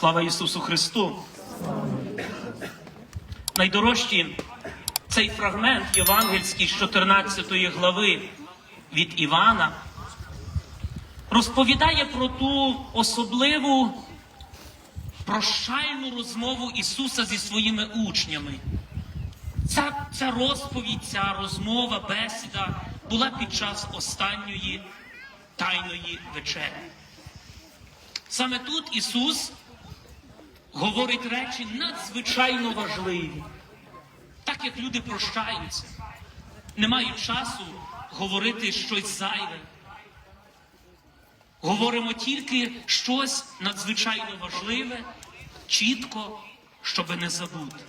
Слава Ісусу Христу! Найдорожчі цей фрагмент євангельський з 14 глави від Івана розповідає про ту особливу прощальну розмову Ісуса зі своїми учнями. Ця, ця розповідь, ця розмова, бесіда була під час останньої тайної вечері. Саме тут Ісус говорить речі надзвичайно важливі. Так як люди прощаються, не мають часу говорити щось зайве. Говоримо тільки щось надзвичайно важливе, чітко, щоби не забути.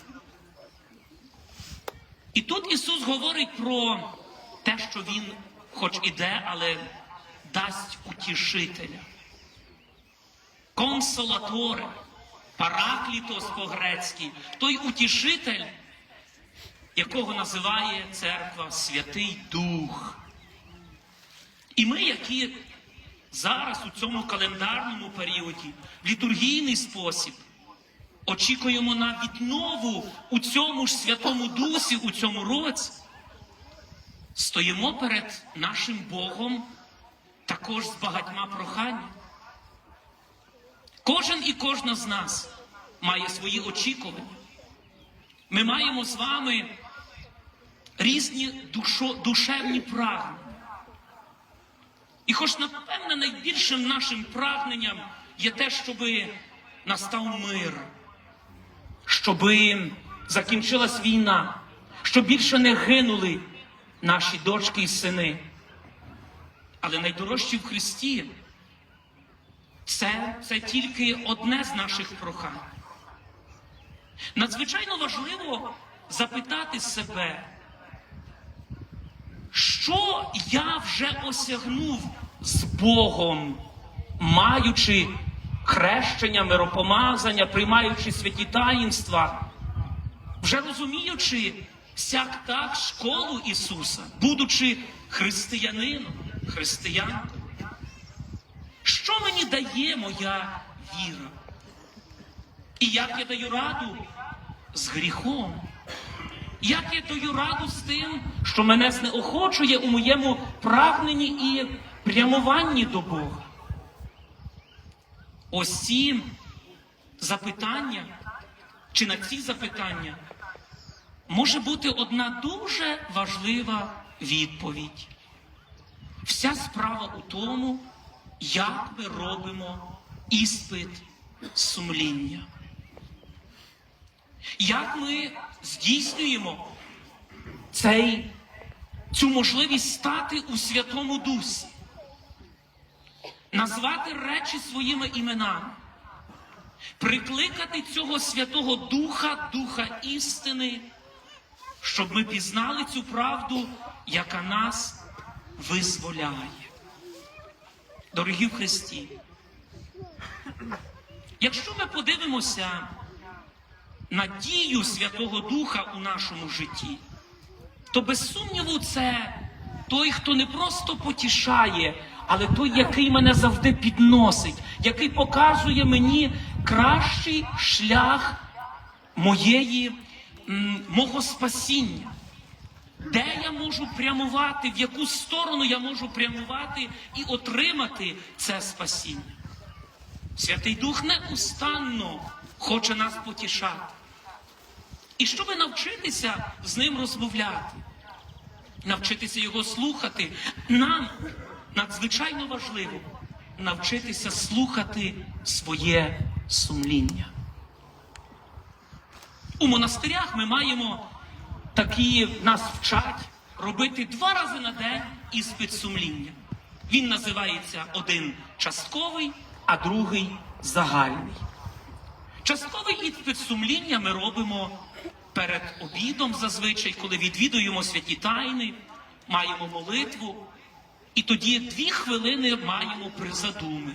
І тут Ісус говорить про те, що Він, хоч іде, але дасть утішителя. Консолаторе, параклітос по-грецьки, той утішитель, якого називає церква Святий Дух. І ми, які зараз у цьому календарному періоді, в літургійний спосіб, очікуємо на віднову у цьому ж Святому Дусі, у цьому році, стоїмо перед нашим Богом також з багатьма проханнями. Кожен і кожна з нас має свої очікування. Ми маємо з вами різні душо, душевні прагнення. І хоч, напевне, найбільшим нашим прагненням є те, щоби настав мир, щоби закінчилась війна, щоб більше не гинули наші дочки і сини. Але найдорожчі в Христі це, це тільки одне з наших прохань. Надзвичайно важливо запитати себе, що я вже осягнув з Богом, маючи хрещення, миропомазання, приймаючи святі таїнства, вже розуміючи сяк так школу Ісуса, будучи християнином, християнкою. Що мені дає моя віра? І як я даю раду з гріхом? Як я даю раду з тим, що мене знеохочує у моєму прагненні і прямуванні до Бога? Ось запитання, чи на ці запитання може бути одна дуже важлива відповідь. Вся справа у тому, як ми робимо іспит сумління. Як ми здійснюємо цей, цю можливість стати у Святому Дусі, назвати речі своїми іменами, прикликати цього Святого Духа, Духа істини, щоб ми пізнали цю правду, яка нас визволяє. Дорогі в Христі, якщо ми подивимося на дію Святого Духа у нашому житті, то без сумніву це той, хто не просто потішає, але той, який мене завжди підносить, який показує мені кращий шлях моєї, мого спасіння. Де я можу прямувати, в яку сторону я можу прямувати і отримати це спасіння? Святий Дух неустанно хоче нас потішати. І щоб навчитися з ним розмовляти, навчитися його слухати, нам надзвичайно важливо навчитися слухати своє сумління. У монастирях ми маємо такі нас вчать робити два рази на день іспит сумління. Він називається один частковий, а другий загальний. Частковий іспит сумління ми робимо перед обідом зазвичай, коли відвідуємо святі тайни, маємо молитву, і тоді дві хвилини маємо призадуми.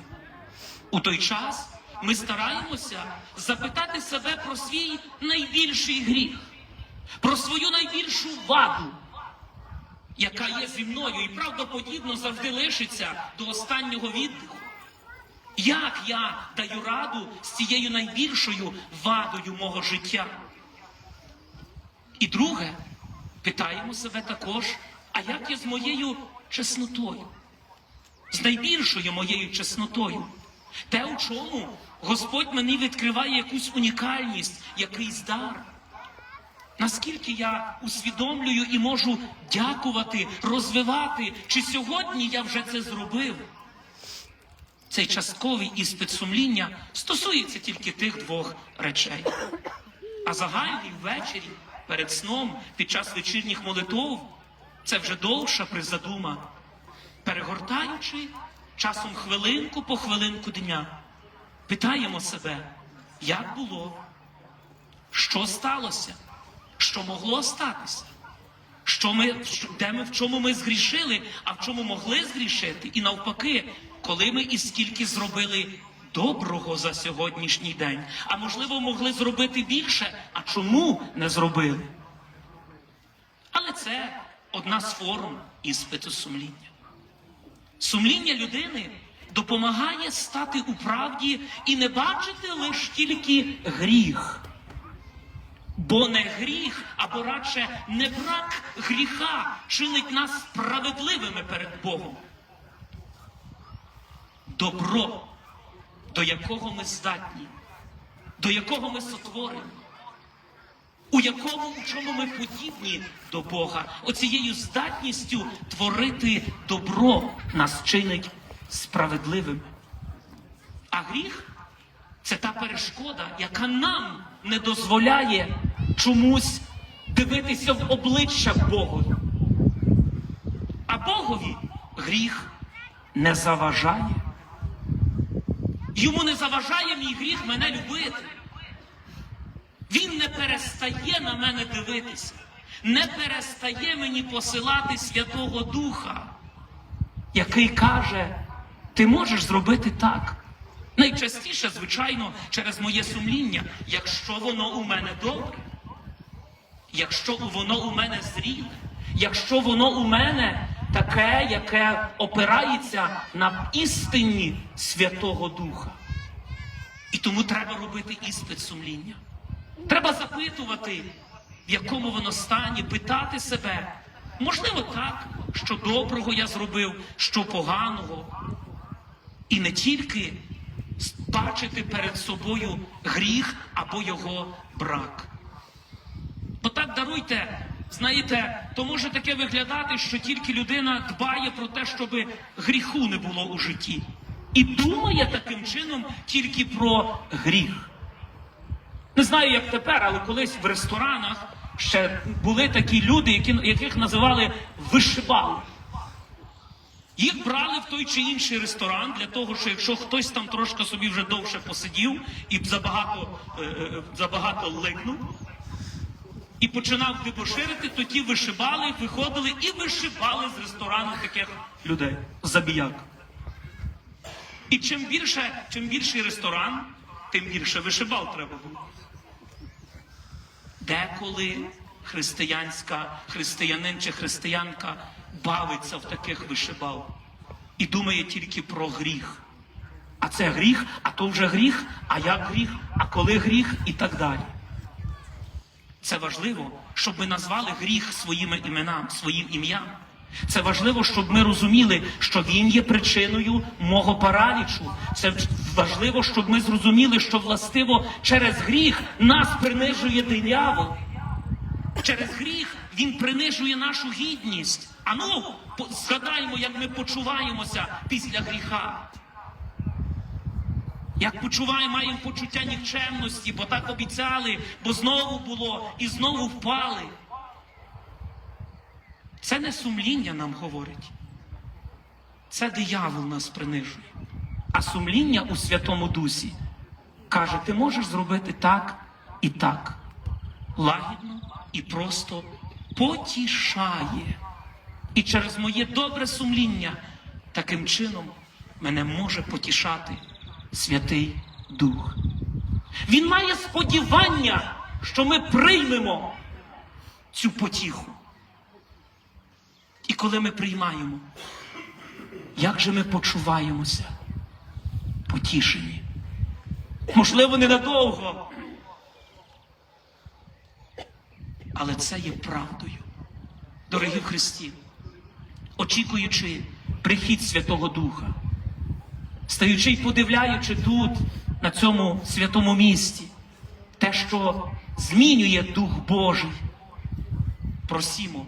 У той час ми стараємося запитати себе про свій найбільший гріх, про свою найбільшу ваду, яка є зі мною і правдоподібно завжди лишиться до останнього віддиху. Як я даю раду з цією найбільшою вадою мого життя? І друге, питаємо себе також, а як я з моєю чеснотою? З найбільшою моєю чеснотою? Те, у чому Господь мені відкриває якусь унікальність, якийсь дар. Наскільки я усвідомлюю і можу дякувати, розвивати, чи сьогодні я вже це зробив? Цей частковий іспит сумління стосується тільки тих двох речей. А загальний ввечері, перед сном, під час вечірніх молитов, це вже довша призадума, перегортаючи часом хвилинку по хвилинку дня, питаємо себе, як було, що сталося, що могло статися, що ми, де ми, в чому ми згрішили, а в чому могли згрішити, і навпаки, коли ми і скільки зробили доброго за сьогоднішній день, а можливо, могли зробити більше, а чому не зробили? Але це одна з форм іспиту сумління. Сумління людини допомагає стати у правді і не бачити лише тільки гріх. Бо не гріх, або радше не брак гріха чинить нас справедливими перед Богом. Добро, до якого ми здатні, до якого ми сотворені, у якому у чому ми подібні до Бога, оцією здатністю творити добро нас чинить справедливими. А гріх це та перешкода, яка нам не дозволяє чомусь дивитися в обличчя Богові. А Богові гріх не заважає. Йому не заважає мій гріх мене любити. Він не перестає на мене дивитися, не перестає мені посилати Святого Духа, який каже, ти можеш зробити так. Найчастіше, звичайно, через моє сумління, якщо воно у мене добре, якщо воно у мене зріле, якщо воно у мене таке, яке опирається на істині Святого Духа. І тому треба робити іспит сумління. Треба запитувати, в якому воно стані, питати себе. Можливо, так, що доброго я зробив, що поганого. І не тільки бачити перед собою гріх або його брак. Бо так даруйте, знаєте, то може таке виглядати, що тільки людина дбає про те, щоб гріху не було у житті. І думає таким чином тільки про гріх. Не знаю, як тепер, але колись в ресторанах ще були такі люди, які, яких називали вишибали. Їх брали в той чи інший ресторан для того, що якщо хтось там трошки собі вже довше посидів і забагато, е, е, забагато ликнув починав дебоширити, то ті вишибали, виходили і вишибали з ресторану таких людей, забіяк. І чим більше, чим більший ресторан, тим більше вишибал треба було. Деколи християнська, християнин чи християнка бавиться в таких вишибал і думає тільки про гріх. А це гріх, а то вже гріх, а як гріх, а коли гріх і так далі. Це важливо, щоб ми назвали гріх своїми іменами, своїм ім'ям. Це важливо, щоб ми розуміли, що він є причиною мого паралічу. Це важливо, щоб ми зрозуміли, що властиво через гріх нас принижує диявол. Через гріх він принижує нашу гідність. А ну, згадаймо, як ми почуваємося після гріха. Як почуваємо, маємо почуття нікчемності, бо так обіцяли, бо знову було і знову впали. Це не сумління нам говорить. Це диявол нас принижує. А сумління у Святому Дусі каже, ти можеш зробити так і так. Лагідно і просто потішає. І через моє добре сумління таким чином мене може потішати Святий Дух. Він має сподівання, що ми приймемо цю потіху. І коли ми приймаємо, як же ми почуваємося? потішені. Можливо, ненадовго. Але це є правдою. Дорогі Христі, очікуючи прихід Святого Духа, стаючи й подивляючи тут, на цьому святому місці, те, що змінює Дух Божий, просімо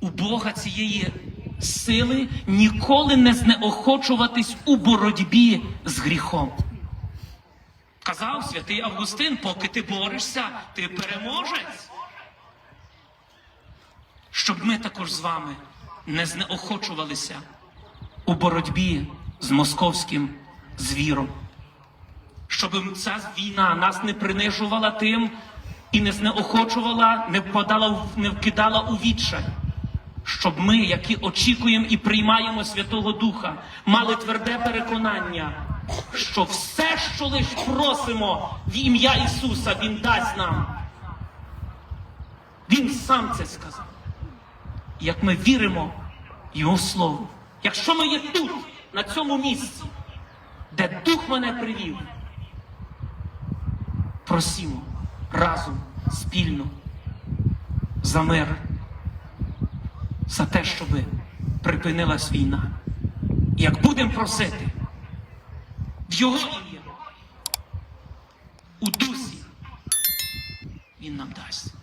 у Бога цієї сили ніколи не знеохочуватись у боротьбі з гріхом. Казав святий Августин, поки ти борешся, ти переможець. Щоб ми також з вами не знеохочувалися у боротьбі з московським звіром. Щоб ця війна нас не принижувала тим і не знеохочувала, не впадала, не вкидала у відчай. Щоб ми, які очікуємо і приймаємо Святого Духа, мали тверде переконання, що все, що лиш просимо в ім'я Ісуса, Він дасть нам. Він сам це сказав. Як ми віримо Його Слову. Якщо ми є тут, на цьому місці, де Дух мене привів, просімо разом, спільно за мир, за те, щоб припинилась війна. Як будемо просити в Його ім'я, у дусі, Він нам дасть.